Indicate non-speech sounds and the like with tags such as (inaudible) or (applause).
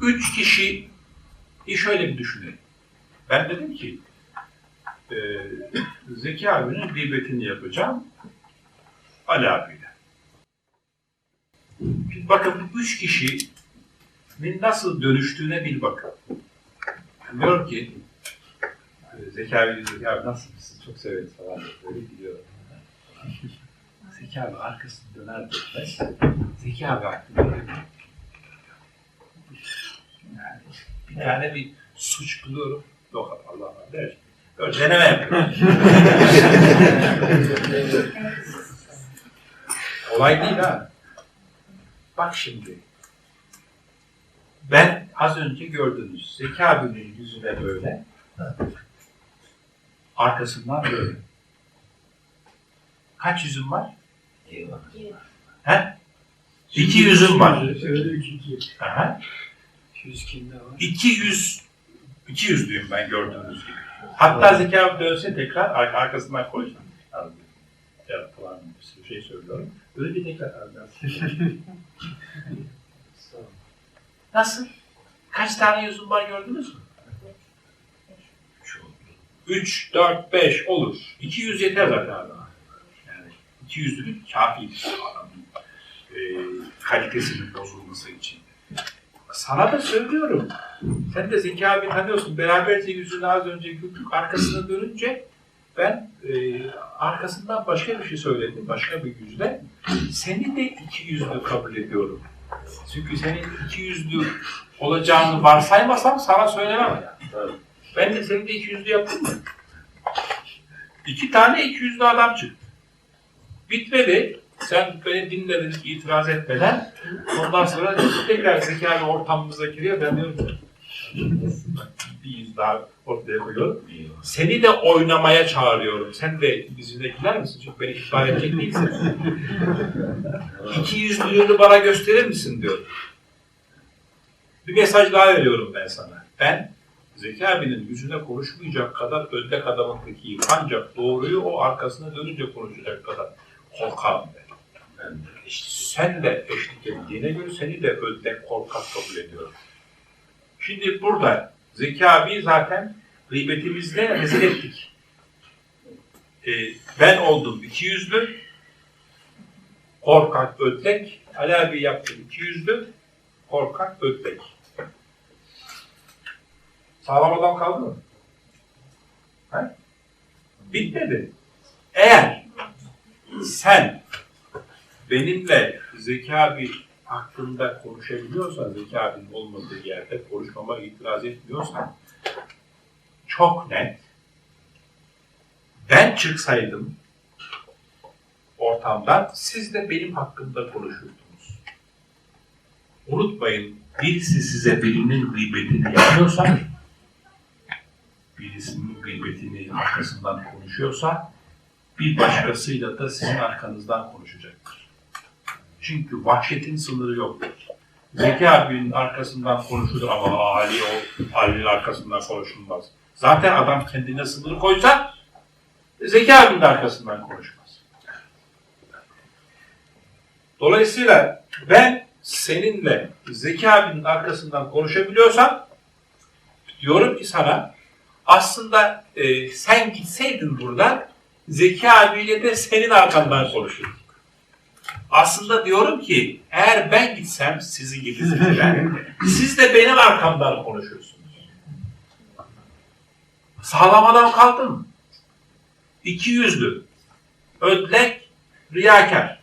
Üç kişi şöyle bir düşünelim. Ben dedim ki e, Zeki abinin gıybetini yapacağım Ali abiyle. Şimdi bakın bu üç kişinin nasıl dönüştüğüne bir bakın. Diyorum ki e, Zeki abi, Zeki abi nasılsınız? Çok severiz falan. Böyle gidiyor. Zeki abi arkasını döner dönmez. Zeki abi aklına geliyor. Yani bir tane bir suç buluyorum. Yok Allah Allah der. Böyle deneme yapıyorum. (laughs) Olay değil ha. Bak şimdi. Ben az önce gördünüz. Zeki abinin yüzüne böyle. Arkasından böyle. Kaç yüzüm var? He? İki yüzüm var. Aha. Yüz kimde var? İki yüz, iki yüzlüyüm ben gördüğünüz gibi. Hatta Zeki abi dönse tekrar ar- arkasından koyacağım. Ya falan bir sürü şey söylüyorum. Öyle bir tekrar abi. (laughs) Nasıl? Kaç tane yüzüm var gördünüz mü? Üç, dört, beş olur. İki yüz yeter zaten abi. Yani iki yüzlülük kafidir adamın e, kalitesinin bozulması. Sana da söylüyorum. Sen de Zeki abi tanıyorsun. Beraberce yüzünü az önce güldük. Arkasına dönünce ben e, arkasından başka bir şey söyledim. Başka bir yüzle. Seni de iki yüzlü kabul ediyorum. Çünkü senin iki yüzlü olacağını varsaymasam sana söylemem. Yani. Ben de seni de iki yüzlü yaptım mı? İki tane iki yüzlü adam çıktı. Bitmedi. Sen beni dinledin, itiraz etmeden. Ondan sonra tekrar Zeki abi ortamımıza giriyor. Ben diyorum bir yüz daha ortaya koyuyorum. Seni de oynamaya çağırıyorum. Sen de bizimle gider misin? Çünkü beni ihbar edecek değilsin. İki yüzlülüğünü bana gösterir misin diyor. Bir mesaj daha veriyorum ben sana. Ben Zeki abinin yüzüne konuşmayacak kadar ödlek adamın tekiyim. Ancak doğruyu o arkasına dönünce konuşacak kadar korkağım ben. Sen de eşlik ettiğine göre seni de ödlek korkak kabul ediyorum. Şimdi burada Zeki zaten gıybetimizle rezil ettik. Ee, ben oldum iki yüzlü, korkak ödlek. Ali abi yaptı iki yüzlü, korkak ödlek. Sağlam adam kaldı mı? He? Bitmedi. Eğer sen benimle Zeki abi hakkında konuşabiliyorsan, Zeki abinin olmadığı yerde konuşmama itiraz etmiyorsan çok net ben çıksaydım ortamdan siz de benim hakkımda konuşurdunuz. Unutmayın birisi size birinin gıybetini yapıyorsa birisinin gıybetini arkasından konuşuyorsa bir başkasıyla da sizin arkanızdan konuşacaktır. Çünkü vahşetin sınırı yoktur. Zeki abinin arkasından konuşulur ama Ali o Ali'nin arkasından konuşulmaz. Zaten adam kendine sınırı koysa Zeki abinin arkasından konuşmaz. Dolayısıyla ben seninle Zeki abinin arkasından konuşabiliyorsam diyorum ki sana aslında e, sen gitseydin buradan Zeki abiyle de senin arkandan konuşurduk. Aslında diyorum ki eğer ben gitsem sizin gibi Zeki'den, siz de benim arkamdan konuşursunuz. Sağlam adam kaldı mı? İki yüzlü, ödlek, riyakar.